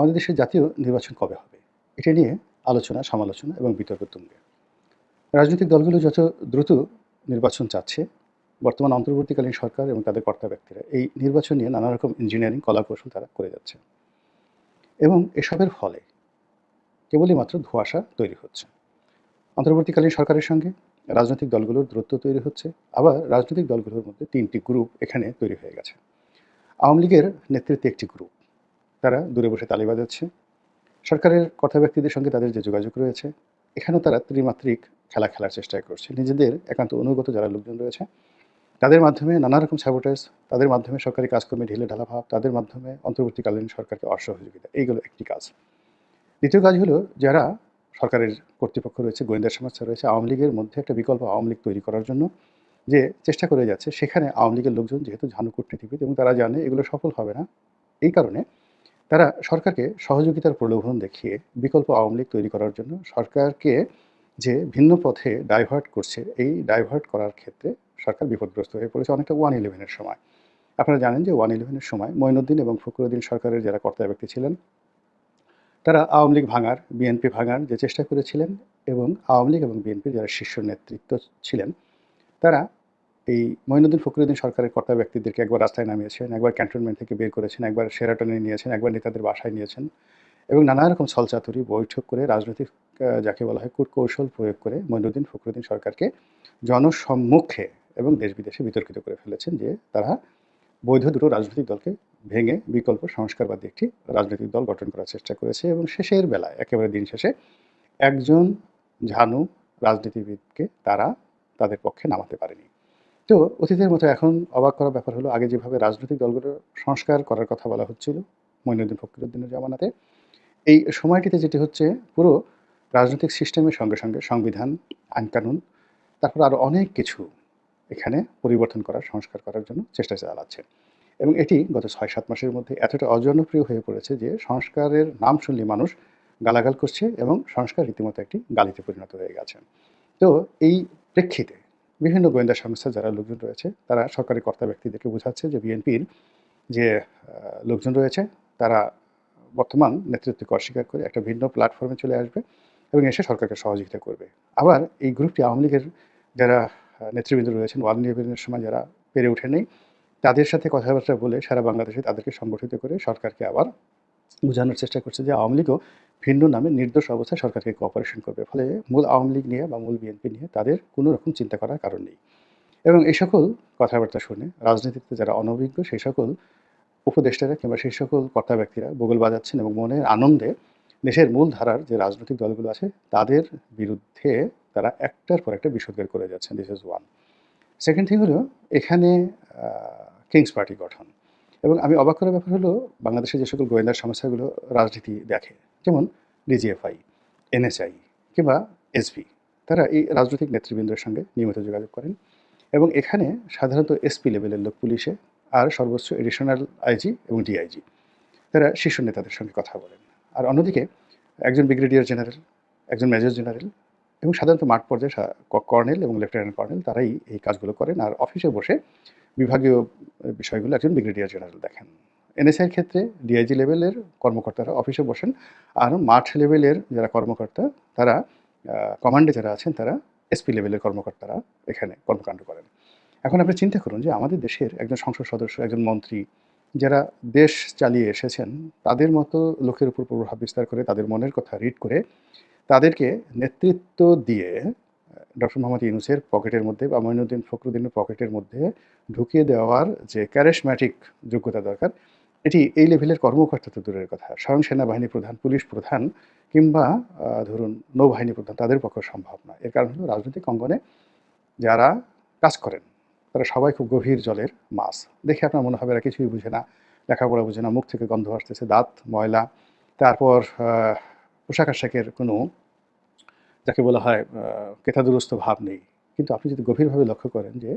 আমাদের দেশের জাতীয় নির্বাচন কবে হবে? এটা নিয়ে আলোচনা, সমালোচনা এবং বিতর্ক তুঙ্গে। রাজনৈতিক দলগুলো যত দ্রুত নির্বাচন চাচ্ছে, বর্তমান অন্তর্বর্তীকালীন সরকার এবং তাদের কর্তা ব্যক্তিরা এই নির্বাচন নিয়ে নানা রকম ইঞ্জিনিয়ারিং কলাকৌশল তারা করে যাচ্ছে। এবং এসবের ফলে কেবলই মাত্র ধোঁয়াশা তৈরি হচ্ছে। অন্তর্বর্তীকালীন সরকারের সঙ্গে রাজনৈতিক দলগুলোর দূরত্ব তৈরি হচ্ছে, আবার রাজনৈতিক দলগুলোর মধ্যে তিনটি গ্রুপ এখানে তৈরি হয়ে গেছে। আওয়ামী লীগের নেতৃত্বে একটি গ্রুপ তারা দূরে বসে তালি বাজাচ্ছে। সরকারের কথা ব্যক্তিদের সঙ্গে তাদের যে যোগাযোগ রয়েছে, এখানেও তারা ত্রিমাত্রিক খেলা খেলার চেষ্টা করছে। নিজেদের একান্ত অনুগত যারা লোকজন রয়েছে, তাদের মাধ্যমে নানা রকম স্যাবোটাইজ তাদের মাধ্যমে সরকারি কাজকর্মে ঢিলে ঢালা ভাব, তাদের মাধ্যমে অন্তর্বর্তীকালীন সরকারকে অসহযোগিতা, এইগুলো একটি কাজ। দ্বিতীয় কাজ হলো যারা সরকারের কর্তৃপক্ষ রয়েছে, গোয়েন্দা সংস্থা রয়েছে, আওয়ামী লীগের মধ্যে একটা বিকল্প আওয়ামী লীগ তৈরি করার জন্য যে চেষ্টা করে যাচ্ছে, সেখানে আওয়ামী লীগের লোকজন যেহেতু ঝানু কূটনীতিবিদ এবং তারা জানে এগুলো সফল হবে না, এই কারণে তারা সরকারকে সহযোগিতার প্রলোভন দেখিয়ে বিকল্প আওয়ামী লীগ তৈরি করার জন্য সরকারকে যে ভিন্ন পথে ডাইভার্ট করছে, এই ডাইভার্ট করার ক্ষেত্রে সরকার বিপদগ্রস্ত হয়ে পড়েছে অনেকটা ওয়ান ইলেভেনের সময়। আপনারা জানেন যে ওয়ান ইলেভেনের সময় মঈনুদ্দিন এবং ফখরুদ্দিন সরকারের যারা কর্তা ব্যক্তি ছিলেন, তারা আওয়ামী লীগ ভাঙার বিএনপি ভাঙার যে চেষ্টা করেছিলেন এবং আওয়ামী লীগ এবং বিএনপির যারা শীর্ষ নেতৃত্ব ছিলেন, তারা এই মঈনুদ্দিন ফখরুদ্দিন সরকারের কর্তা ব্যক্তিদেরকে একবার রাস্তায় নামিয়েছেন, একবার ক্যান্টনমেন্ট থেকে বের করেছেন, একবার সেরাটনে নিয়েছেন, একবার নেতাদের বাসায় নিয়েছেন এবং নানা রকম ছলচাতুরি বৈঠক করে রাজনৈতিক যাকে বলা হয় কুটকৌশল প্রয়োগ করে মঈনুদ্দিন ফখরুদ্দিন সরকারকে জনসম্মুখে এবং দেশ বিদেশে বিতর্কিত করে ফেলেছেন যে তারা বৈধ দুটো রাজনৈতিক দলকে ভেঙে বিকল্প সংস্কারবাদী একটি রাজনৈতিক দল গঠন করার চেষ্টা করেছে এবং শেষের বেলায়, একেবারে দিন শেষে একজন ঝানু রাজনীতিবিদকে তারা তাদের পক্ষে নামাতে পারেনি। তো অতীতের মতো এখন অবাক করার ব্যাপার হলো, আগে যেভাবে রাজনৈতিক দলগুলোর সংস্কার করার কথা বলা হচ্ছিল মঈনুদ্দিন ফখরুদ্দিনের জামানাতে, এই সময়টিতে যেটি হচ্ছে, পুরো রাজনৈতিক সিস্টেমের সঙ্গে সঙ্গে সংবিধান, আইনকানুন, তারপর আরও অনেক কিছু এখানে পরিবর্তন করার, সংস্কার করার জন্য চেষ্টা চালাচ্ছে। এবং এটি গত ছয় সাত মাসের মধ্যে এতটা অজনপ্রিয় হয়ে পড়েছে যে সংস্কারের নাম শুনলে মানুষ গালাগাল করছে এবং সংস্কার রীতিমতো একটি গালিতে পরিণত হয়ে গেছে। তো এই প্রেক্ষিতে বিভিন্ন গোয়েন্দা সংস্থা যারা লোকজন রয়েছে, তারা সরকারি কর্তা ব্যক্তিদেরকে বোঝাচ্ছে যে বিএনপির যে লোকজন রয়েছে, তারা বর্তমান নেতৃত্বকে অস্বীকার করে একটা ভিন্ন প্ল্যাটফর্মে চলে আসবে এবং এসে সরকারকে সহযোগিতা করবে। আবার এই গ্রুপটি আওয়ামী লীগের যারা নেতৃবৃন্দ রয়েছেন ওয়ান ইলেভেনের সময় যারা পেরে ওঠেনি তাদের সাথে কথাবার্তা বলে সারা বাংলাদেশে তাদেরকে সংগঠিত করে সরকারকে আবার বোঝানোর চেষ্টা করছে যে আওয়ামী লীগও ভিন্ন নামে নির্দোষ অবস্থায় সরকারকে কোঅপারেশন করবে। ফলে মূল আওয়ামী লীগ নিয়ে বা মূল বিএনপি নিয়ে তাদের কোনো রকম চিন্তা করার কারণ নেই। এবং এই সকল কথাবার্তা শুনে, রাজনীতিতে যারা অনভিজ্ঞ, সেই সকল উপদেষ্টারা কিংবা সেই সকল কর্তা ব্যক্তিরা বগল বাজাচ্ছেন এবং মনের আনন্দে দেশের মূল ধারার যে রাজনৈতিক দলগুলো আছে, তাদের বিরুদ্ধে তারা একটার পর একটা বিষোদ্গার করে যাচ্ছেন। This is one second thing হলো, এখানে কিংস পার্টি গঠন। এবং আমি অবাক করার ব্যাপার হলো, বাংলাদেশের যে সকল গোয়েন্দা সংস্থাগুলো রাজনীতি দেখে, যেমন ডিজিএফআই, এনএসআই কিংবা এসপি তারা এই রাজনৈতিক নেতৃবৃন্দের সঙ্গে নিয়মিত যোগাযোগ করেন এবং এখানে সাধারণত এসপি লেভেলের লোক পুলিশে আর সর্বোচ্চ এডিশনাল আইজি এবং ডিআইজি, তারা শীর্ষ নেতাদের সঙ্গে কথা বলেন। আর অন্যদিকে একজন ব্রিগেডিয়ার জেনারেল, একজন মেজর জেনারেল এবং সাধারণত মাঠ পর্যায়ে কর্নেল এবং লেফটেন্যান্ট কর্নেল তারাই এই কাজগুলো করেন। আর অফিসে বসে বিভাগীয় বিষয়গুলো একজন ব্রিগেডিয়ার জেনারেল দেখেন। এনএসআইয়ের ক্ষেত্রে ডিআইজি লেভেলের কর্মকর্তারা অফিসে বসেন। আর মাঠ লেভেলের যারা কর্মকর্তা, তারা কমান্ডে যারা আছেন, তারা এসপি লেভেলের কর্মকর্তারা এখানে কর্মকাণ্ড করেন। এখন আপনি চিন্তা করুন যে আমাদের দেশের একজন সংসদ সদস্য, একজন মন্ত্রী, যারা দেশ চালিয়ে এসেছেন, তাদের মতো লোকের উপর প্রভাব বিস্তার করে, তাদের মনের কথা রিড করে, তাদেরকে নেতৃত্ব দিয়ে ডক্টর মোহাম্মদ ইউনুসের পকেটের মধ্যে বা মঈনুদ্দিন ফখরুদ্দিনের পকেটের মধ্যে ঢুকিয়ে দেওয়ার যে ক্যারিশম্যাটিক যোগ্যতা দরকার, এটি এই লেভেলের কর্মকর্তা তো দূরের কথা। স্বয়ং সেনাবাহিনী প্রধান, পুলিশ প্রধান কিংবা ধরুন নৌবাহিনী প্রধান তাদের পক্ষে সম্ভব না এর কারণ হলো রাজনৈতিক অঙ্গনে যারা কাজ করেন, তারা সবাই খুব গভীর জলের মাছ। দেখে আপনার মনে হবে এরা কিছুই বুঝে না, লেখাপড়া বুঝে না, মুখ থেকে গন্ধ আসতেছে, দাঁত, ময়লা, তারপর পোশাক আশাকের কোনো যাকে বলা হয় আহ, কেতাদুরস্ত ভাব নেই। কিন্তু আপনি যদি গভীরভাবে লক্ষ্য করেন যে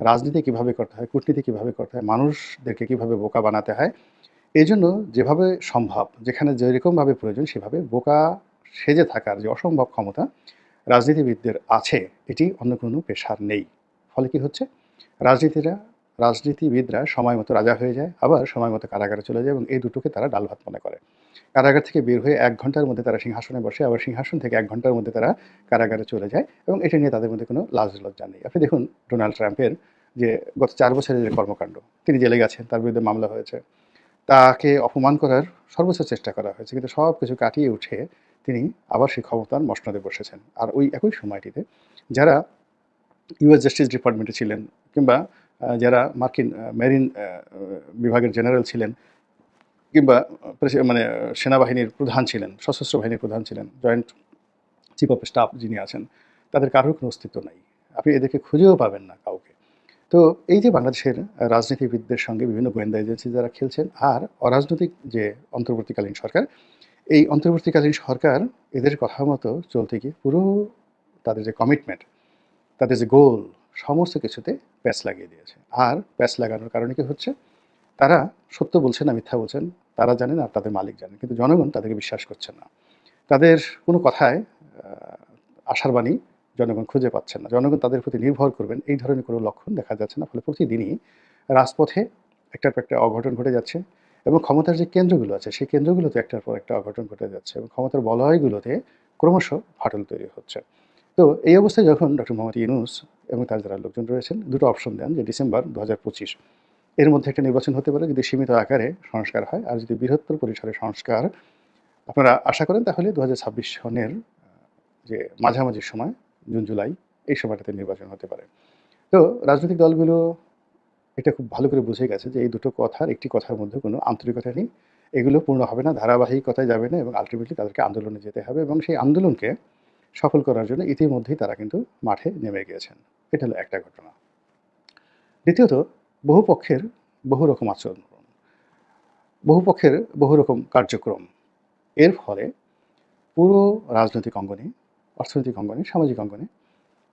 রাজনীতি কীভাবে করতে হয় কূটনীতি কীভাবে করতে হয় মানুষদেরকে কীভাবে বোকা বানাতে হয় এই জন্য যেভাবে সম্ভব যেখানে যেরকমভাবে প্রয়োজন সেভাবে বোকা সেজে থাকার যে অসম্ভব ক্ষমতা রাজনীতিবিদদের আছে এটি অন্য কোনো পেশার নেই। ফলে কি হচ্ছে? রাজনীতিরা রাজনীতিবিদরা সময় মতো রাজা হয়ে যায়, আবার সময় মতো কারাগারে চলে যায় এবং এই দুটোকে তারা ডাল ভাত মনে করে। কারাগার থেকে বের হয়ে এক ঘণ্টার মধ্যে তারা সিংহাসনে বসে, আবার সিংহাসন থেকে এক ঘণ্টার মধ্যে তারা কারাগারে চলে যায় এবং এটা নিয়ে তাদের মধ্যে কোনো লাজ লজ্জা নেই। আপনি দেখুন ডোনাল্ড ট্রাম্পের যে গত চার বছরের যে কর্মকাণ্ড, তিনি জেলে গেছেন, তার বিরুদ্ধে মামলা হয়েছে। তাকে অপমান করার সর্বোচ্চ চেষ্টা করা হয়েছে, কিন্তু সব কিছু কাটিয়ে উঠে তিনি আবার সেই ক্ষমতার মসনদে বসেছেন। আর ওই একই সময়টিতে যারা ইউএস জাস্টিস ডিপার্টমেন্টে ছিলেন কিংবা যারা মার্কিন মেরিন বিভাগের জেনারেল ছিলেন কিংবা মানে সেনাবাহিনীর প্রধান ছিলেন, সশস্ত্র বাহিনীর প্রধান ছিলেন, জয়েন্ট চিফ অফ স্টাফ যিনি আছেন, তাদের কারোর কোনো অস্তিত্ব নাই। আপনি এদেরকে খুঁজেও পাবেন না কাউকে। তো এই যে বাংলাদেশের রাজনীতিবিদদের সঙ্গে বিভিন্ন গোয়েন্দা এজেন্সি যারা খেলছেন আর অরাজনৈতিক যে অন্তর্বর্তীকালীন সরকার, এই অন্তর্বর্তীকালীন সরকার এদের কথা মতো চলতে গিয়ে পুরো তাদের যে কমিটমেন্ট তাদের যে গোল সমস্ত কিছুতে প্যাচ লাগিয়ে দিয়েছে। আর প্যাচ লাগানোর কারণে কি হচ্ছে? তারা সত্য বলছেন না, মিথ্যা বলছেন। তারা জানেন আর তাদের মালিক জানেন কিন্তু জনগণ তাদেরকে বিশ্বাস করছে না। তাদের কোনো কথায় আশার বাণী জনগণ খুঁজে পাচ্ছেন না। জনগণ তাদের প্রতি নির্ভর করবেন। এই ধরনের কোনো লক্ষণ দেখা যাচ্ছে না। ফলে প্রতিদিনই রাজপথে একটার পর একটা অঘটন ঘটে যাচ্ছে এবং ক্ষমতার যে কেন্দ্রগুলো আছে, সেই কেন্দ্রগুলোতে একটার পর একটা অঘটন ঘটে যাচ্ছে এবং ক্ষমতার বলয়গুলোতে ক্রমশ ফাটল তৈরি হচ্ছে। তো এই অবস্থায় যখন ডক্টর মোহাম্মদ ইউনুস এবং তার যারা লোকজন রয়েছেন, দুটো অপশন দেন যে ডিসেম্বর দু পঁচিশ। এর মধ্যে একটা নির্বাচন হতে পারে, যদি সীমিত আকারে সংস্কার হয় আর যদি বৃহত্তর পরিসরে সংস্কার, আপনারা আশা করেন তাহলে দু হাজার ছাব্বিশ সনের যে মাঝামাঝি সময়, জুন, জুলাই, এই সময়টাতে নির্বাচন হতে পারে। তো রাজনৈতিক দলগুলো এটা খুব ভালো করে বুঝে গেছে যে এই দুটো কথার একটি কথার মধ্যে কোনো আন্তরিকতা নেই। এগুলো পূর্ণ হবে না, ধারাবাহিকতায় যাবে না এবং আলটিমেটলি তাদেরকে আন্দোলনে যেতে হবে এবং সেই আন্দোলনকে সফল করার জন্য ইতিমধ্যেই তারা কিন্তু মাঠে নেমে গিয়েছেন। এটা হলো একটা ঘটনা। দ্বিতীয়ত, বহু পক্ষের বহু রকম আচরণ। বহু পক্ষের বহু রকম কার্যক্রম। এর ফলে পুরো রাজনৈতিক অঙ্গনে, অর্থনৈতিক অঙ্গনে, সামাজিক অঙ্গনে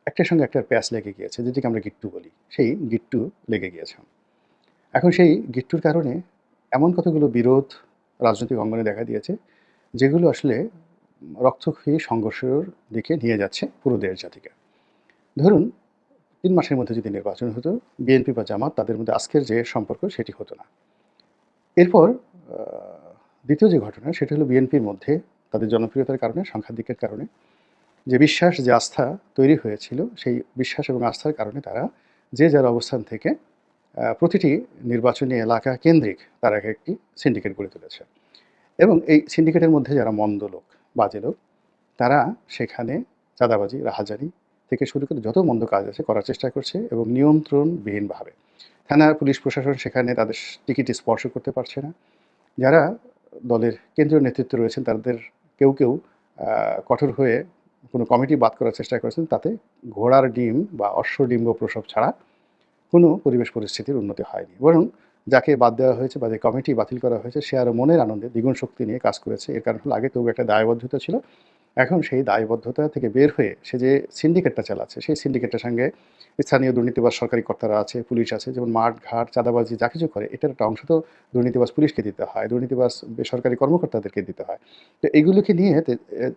একটার সঙ্গে একটার প্যাচ লেগে গিয়েছে, যেটিকে আমরা গিট্টু বলি। সেই গিট্টু লেগে গিয়েছে। এখন সেই গিট্টুর কারণে এমন কতগুলো বিরোধ রাজনৈতিক অঙ্গনে দেখা দিয়েছে, যেগুলো আসলে রক্তক্ষয়ী সংঘর্ষের দিকে নিয়ে যাচ্ছে পুরো দেশ জাতিকে। ধরুন, তিন মাসের মধ্যে যদি নির্বাচন হতো, বিএনপি বা জামাত তাদের মধ্যে আজকের যে সম্পর্ক সেটি হতো না। এরপর দ্বিতীয় যে ঘটনা সেটা হলো বিএনপির মধ্যে তাদের জনপ্রিয়তার কারণে সংখ্যাধিকের কারণে যে বিশ্বাস, যে আস্থা তৈরি হয়েছিল, সেই বিশ্বাস এবং আস্থার কারণে তারা যে যার অবস্থান থেকে প্রতিটি নির্বাচনী এলাকা কেন্দ্রিক তারা এক একটি সিন্ডিকেট গড়ে তুলেছে। এবং এই সিন্ডিকেটের মধ্যে যারা মন্দ লোক বাজে লোক। তারা সেখানে চাঁদাবাজি রাহাজানি থেকে শুরু করে যত মন্দ কাজ আছে করার চেষ্টা করছে এবং নিয়ন্ত্রণবিহীনভাবে। থানার পুলিশ প্রশাসন সেখানে তাদের টিকিট স্পর্শ করতে পারছে না। যারা দলের কেন্দ্রীয় নেতৃত্বে রয়েছেন, তাদের কেউ কেউ কঠোর হয়ে কোনো কমিটি বাদ করার চেষ্টা করেছেন, তাতে ঘোড়ার ডিম বা অশ্বডিম্ব প্রসব ছাড়া কোনো পরিবেশ পরিস্থিতির উন্নতি হয়নি। বরং যাকে বাদ দেওয়া হয়েছে বা যে কমিটি বাতিল করা হয়েছে, সে আরও মনের আনন্দে দ্বিগুণ শক্তি নিয়ে কাজ করেছে। এর কারণ হলো, আগে তবু একটা দায়বদ্ধতা ছিল। এখন সেই দায়বদ্ধতা থেকে বের হয়ে সে যে সিন্ডিকেটটা চালাচ্ছে, সেই সিন্ডিকেটের সঙ্গে স্থানীয় দুর্নীতিবাজ সরকারি কর্তারা আছে, পুলিশ আছে, যেমন মাঠ, ঘাট, চাঁদাবাজি, যা কিছু করে, এটার একটা অংশ তো দুর্নীতিবাজ পুলিশকে দিতে হয়, দুর্নীতিবাজ বেসরকারি কর্মকর্তাদেরকে দিতে হয়। তো এগুলোকে নিয়ে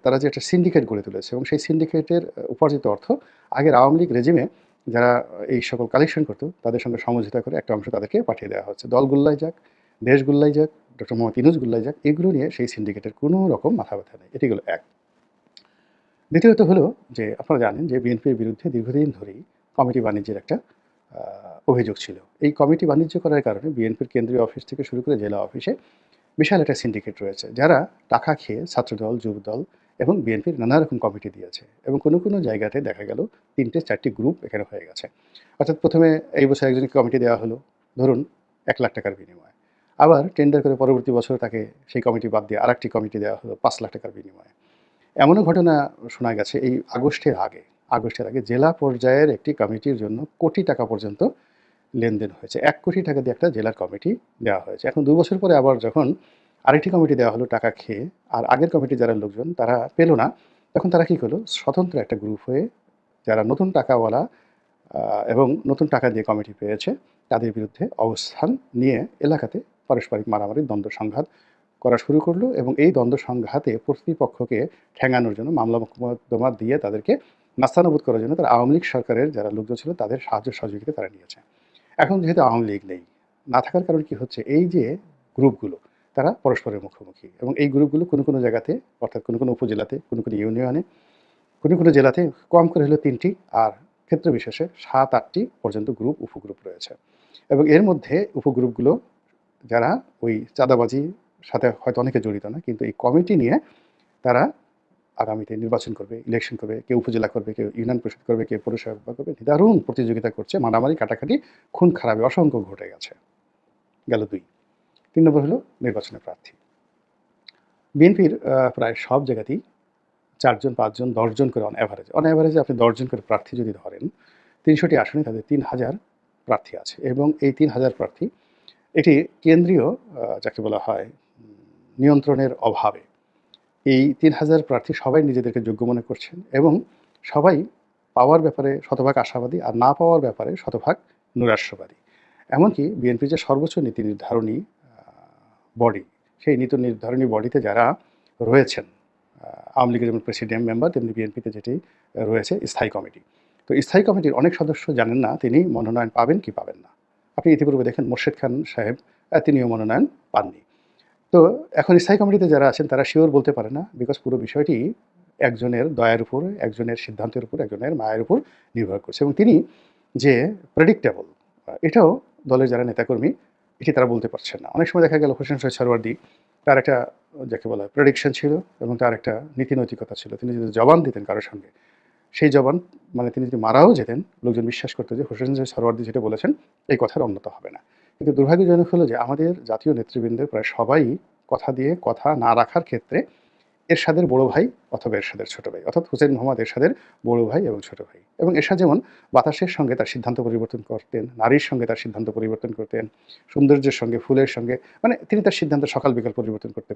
তারা যে একটা সিন্ডিকেট গড়ে তুলেছে এবং সেই সিন্ডিকেটের উপার্জিত অর্থ আগের আওয়ামী লীগ রেজিমে যারা এই সকল কালেকশন করতো, তাদের সঙ্গে সমঝোতা করে একটা অংশ তাদেরকে পাঠিয়ে দেওয়া হচ্ছে। দল গুল্লাই যাক দেশ গুল্লাই যাক, ডক্টর মোহাম্মদ ইনুজ গুল্লাই যাক, এগুলো নিয়ে সেই সিন্ডিকেটের কোনো রকম মাথা ব্যথা নেই। এটি হলো এক। দ্বিতীয়ত হলো যে, আপনারা জানেন যে, বিএনপির বিরুদ্ধে দীর্ঘদিন ধরেই কমিটি বাণিজ্যের একটা অভিযোগ ছিল। এই কমিটি বাণিজ্য করার কারণে বিএনপির কেন্দ্রীয় অফিস থেকে শুরু করে জেলা অফিসে বিশাল একটা সিন্ডিকেট রয়েছে, যারা টাকা খেয়ে ছাত্রদল, যুবদল এবং বিএনপির নানা রকম কমিটি দিয়েছে এবং কোনো কোনো জায়গাতে দেখা গেল তিনটে, চারটি গ্রুপ এখানে হয়ে গেছে। অর্থাৎ প্রথমে এই বছর একজনকে কমিটি দেওয়া হলো, ধরুন এক লাখ টাকার বিনিময়ে। আবার টেন্ডার করে পরবর্তী বছর তাকে সেই কমিটি বাদ দিয়ে আরেকটি কমিটি দেওয়া হলো পাঁচ লাখ টাকার বিনিময়ে। এমনও ঘটনা শোনা গেছে এই আগস্টের আগে। আগস্টের আগে জেলা পর্যায়ের একটি কমিটির জন্য কোটি টাকা পর্যন্ত লেনদেন হয়েছে। এক কোটি টাকা দিয়ে একটা জেলার কমিটি দেওয়া হয়েছে। এখন দু বছর পরে আবার যখন আরেকটি কমিটি দেওয়া হলো টাকা খেয়ে, আর আগের কমিটি যারা লোকজন, তারা পেল না। তখন তারা কী করল? স্বতন্ত্র একটা গ্রুপ হয়ে যারা নতুন টাকাওয়ালা এবং নতুন টাকা দিয়ে কমিটি পেয়েছে, তাদের বিরুদ্ধে অবস্থান নিয়ে এলাকাতে পারস্পরিক মারামারি, দ্বন্দ্ব সংঘাত করা শুরু করল এবং এই দ্বন্দ্ব সংঘাতে প্রতিপক্ষকে ঠেঙানোর জন্য, মামলা মোকদ্দমা দিয়ে তাদেরকে নাস্তানুবোধ করার জন্য তারা আওয়ামী লীগ সরকারের যারা লোকজন ছিল, তাদের সাহায্য সহযোগিতা তারা নিয়েছে। এখন যেহেতু আওয়ামী লীগ নেই, না থাকার কারণ কি হচ্ছে? এই যে গ্রুপগুলো তারা পরস্পরের মুখোমুখি এবং এই গ্রুপগুলো কোনো কোনো জায়গাতে, অর্থাৎ কোনো কোনো উপজেলাতে, কোনো কোনো ইউনিয়নে, কোনো কোনো জেলাতে কম করে হলো তিনটি আর ক্ষেত্র বিশেষে সাত, আটটি পর্যন্ত গ্রুপ, উপগ্রুপ রয়েছে। এবং এর মধ্যে উপগ্রুপগুলো যারা ওই চাঁদাবাজির সাথে হয়তো অনেকে জড়িত না, কিন্তু এই কমিটি নিয়ে তারা আগামীতে নির্বাচন করবে ইলেকশন করবে, কেউ উপজেলা করবে, কেউ ইউনিয়ন পরিষদ করবে, কেউ পৌরসভা করবে দারুণ প্রতিযোগিতা করছে, মারামারি, কাটাকাটি, খুন, খারাপে, অসংখ্য ঘটে গেছে। গেল দুই। তিন নম্বর হলো নির্বাচনের প্রার্থী। বিএনপির প্রায় সব জায়গাতেই চারজন, পাঁচজন, দশজন করে অন অ্যাভারেজ অন অ্যাভারেজে আপনি দশজন করে প্রার্থী যদি ধরেন, তিনশোটি আসনে তাদের তিন হাজার প্রার্থী আছে এবং এই তিন হাজার প্রার্থী এটি কেন্দ্রীয় যাকে বলা হয় নিয়ন্ত্রণের অভাবে। এই তিন হাজার প্রার্থী সবাই নিজেদেরকে যোগ্য মনে করছেন এবং সবাই পাওয়ার ব্যাপারে শতভাগ আশাবাদী আর না পাওয়ার ব্যাপারে শতভাগ নৈরাশ্যবাদী এমনকি বিএনপির যে সর্বোচ্চ নীতি নির্ধারণী বডি সেই নীতি নির্ধারণী বডিতে যারা রয়েছেন আওয়ামী লীগের যেমন প্রেসিডেন্ট মেম্বার তেমনি বিএনপিতে যেটি রয়েছে, স্থায়ী কমিটি তো স্থায়ী কমিটির অনেক সদস্য জানেন না, তিনি মনোনয়ন পাবেন কি পাবেন না। আপনি ইতিপূর্বে দেখেন মোর্শেদ খান সাহেব তিনিও মনোনয়ন পাননি। তো এখন স্থায়ী কমিটিতে যারা আছেন, তারা শিওর বলতে পারে না বিকজ পুরো বিষয়টি একজনের দয়ার উপর, একজনের সিদ্ধান্তের উপর, একজনের মায়ের উপর নির্ভর করছে। এবং তিনি যে প্রেডিক্টেবল এটাও দলের যারা নেতাকর্মী এটি তারা বলতে পারছেন না। অনেক সময় দেখা গেল হোসেন শহীদ সরওয়ার্দি তার একটা, যাকে বলা হয় প্রেডিকশন ছিল এবং তার একটা নীতি নৈতিকতা ছিল। তিনি যদি জবান দিতেন কারোর সঙ্গে, সেই জবান মানে তিনি যদি মারাও যেতেন, লোকজন বিশ্বাস করতো যে হোসেন শহীদ সরওয়ার্দি যেটা বলেছেন, এই কথার অন্যত হবে না। কিন্তু দুর্ভাগ্যজনক হলো যে আমাদের জাতীয় নেতৃবৃন্দের প্রায় সবাই কথা দিয়ে কথা না রাখার ক্ষেত্রে এরশাদের বড় ভাই অথবা এরশাদের ছোট ভাই, অর্থাৎ হুসেন মোহাম্মদ এরশাদের বড় ভাই এবং ছোট ভাই। এবং এরশাদ যেমন বাতাসের সঙ্গে তার সিদ্ধান্ত পরিবর্তন করতেন, নারীর সঙ্গে তার সিদ্ধান্ত পরিবর্তন করতেন, সৌন্দর্যের সঙ্গে, ফুলের সঙ্গে মানে তিনি তার সিদ্ধান্ত সকাল বিকাল পরিবর্তন করতে